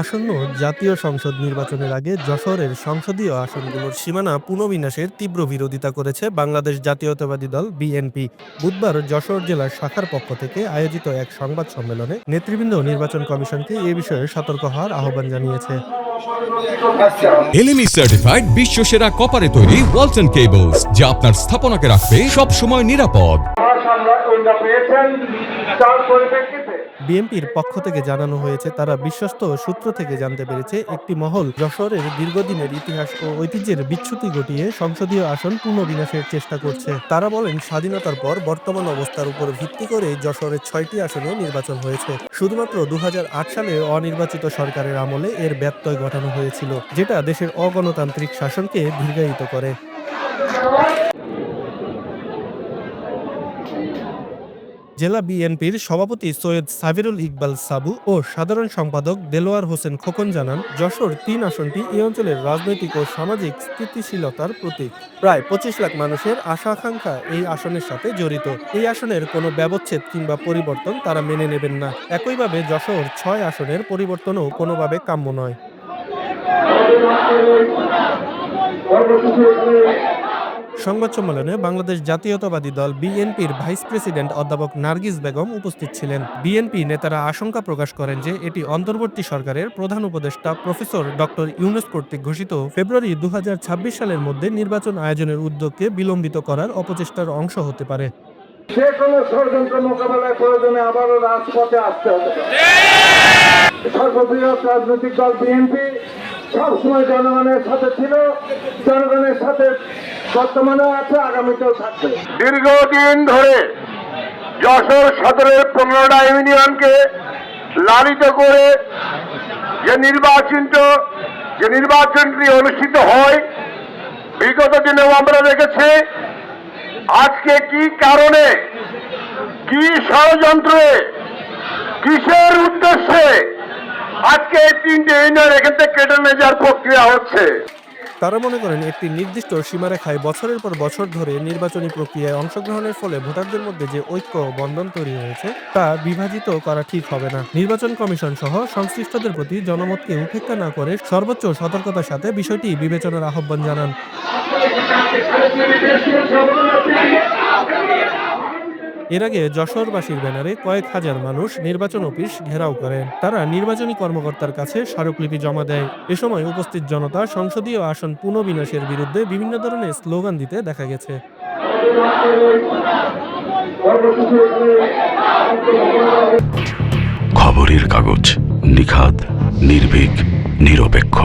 আসন্ন জাতীয় সংসদ নির্বাচনের আগে যশোরের সংসদীয় আসনগুলোর সীমানা পুনর্বিন্যাসের তীব্র বিরোধিতা করেছে বাংলাদেশ জাতীয়তাবাদী দল বিএনপি। বুধবার যশোর জেলার শাখার পক্ষ থেকে আয়োজিত এক সংবাদ সম্মেলনে নেতৃবৃন্দ নির্বাচন কমিশনকে এ বিষয়ে সতর্ক হওয়ার আহ্বান জানিয়েছে। এলএমই সার্টিফাইড বিশ্ব সেরা কপারে তৈরি ওয়ালটন কেবলস যা আপনার স্থাপনাকে রাখবে সব সময় নিরাপদ বিএনপির পক্ষ থেকে জানানো হয়েছে, তারা বিশ্বস্ত সূত্র থেকে জানতে পেরেছে, একটি মহল যশোরের দীর্ঘদিনের ইতিহাস ও ঐতিহ্যের বিচ্যুতি ঘটিয়ে সংসদীয় আসন পুনর্বিন্যাসের চেষ্টা করছে। তারা বলেন, স্বাধীনতার পর বর্তমান অবস্থার উপর ভিত্তি করে যশোরের ছয়টি আসনে নির্বাচন হয়েছে। শুধুমাত্র দু হাজার আট সালে অনির্বাচিত সরকারের আমলে এর ব্যত্যয় ঘটানো হয়েছিল, যেটা দেশের অগণতান্ত্রিক শাসনকে দীর্ঘায়িত করে। জেলা বিএনপির সভাপতি সৈয়দ সাবিরুল ইকবাল সাবু ও সাধারণ সম্পাদক দেলোয়ার হোসেন খোকন জানান যশোর তিন আসনটি এই অঞ্চলের রাজনৈতিক ও সামাজিক স্থিতিশীলতার প্রতীক প্রায় পঁচিশ লাখ মানুষের আশা আকাঙ্ক্ষা এই আসনের সাথে জড়িত এই আসনের কোনো ব্যবচ্ছেদ কিংবা পরিবর্তন তারা মেনে নেবেন না একইভাবে যশোর ছয় আসনের পরিবর্তনও কোনোভাবে কাম্য নয় সংবাদ সম্মেলনে বাংলাদেশ জাতীয়তাবাদী দল বিএনপির ভাইস প্রেসিডেন্ট অধ্যাপক নার্গিস বেগম উপস্থিত ছিলেন। বিএনপি নেতারা আশঙ্কা প্রকাশ করেন যে এটি অন্তর্বর্তী সরকারের প্রধান উপদেষ্টা প্রফেসর ডক্টর ইউনুস কর্তৃক ঘোষিত ফেব্রুয়ারি দু হাজার ছাব্বিশ সালের মধ্যে নির্বাচন আয়োজনের উদ্যোগকে বিলম্বিত করার অপচেষ্টার অংশ হতে পারে। যে কোনো ষড়যন্ত্র মোকাবেলায় প্রয়োজনে আবারও রাজপথে আসতে হবে। সর্ববৃহৎ রাজনৈতিক দল বিএনপি সবসময় জনগণের সাথে ছিল, জনগণের সাথে বর্তমানে আছে, আগামীতেও থাকবে। দীর্ঘদিন ধরে যশোর সদরের পনেরোটা ইউনিয়নকে লালিত করে যে নির্বাচিত, যে নির্বাচনটি অনুষ্ঠিত হয়, বিগত দিনেও আমরা দেখেছি, আজকে কি কারণে, কি ষড়যন্ত্রে, কিসের উদ্দেশ্যে আজকে এই তিনটে ইউনিয়ন এখান থেকে কেটে নিয়ে যাওয়ার প্রক্রিয়া হচ্ছে। তারা মনে করেন, একটি নির্দিষ্ট সীমারেখায় বছরের পর বছর ধরে নির্বাচনী প্রক্রিয়ায় অংশগ্রহণের ফলে ভোটারদের মধ্যে যে ঐক্য বন্ধন তৈরি হয়েছে, তা বিভাজিত করা ঠিক হবে না। নির্বাচন কমিশন সহ সংশ্লিষ্টদের প্রতি জনমতকে উপেক্ষা না করে সর্বোচ্চ সতর্কতার সাথে বিষয়টি বিবেচনার আহ্বান জানান। এর আগে যশোরবাসীর ব্যানারে কয়েক হাজার মানুষ নির্বাচন অফিস ঘেরাও করেন। তারা নির্বাচনী কর্মকর্তার কাছে স্মারকলিপি জমা দেয়। এ সময় উপস্থিত জনতা সংসদীয় আসন পুনর্বিন্যাসের বিরুদ্ধে বিভিন্ন ধরনের স্লোগান দিতে দেখা গেছে। খবরের কাগজ নিখাত নির্ভীক, নিরপেক্ষ।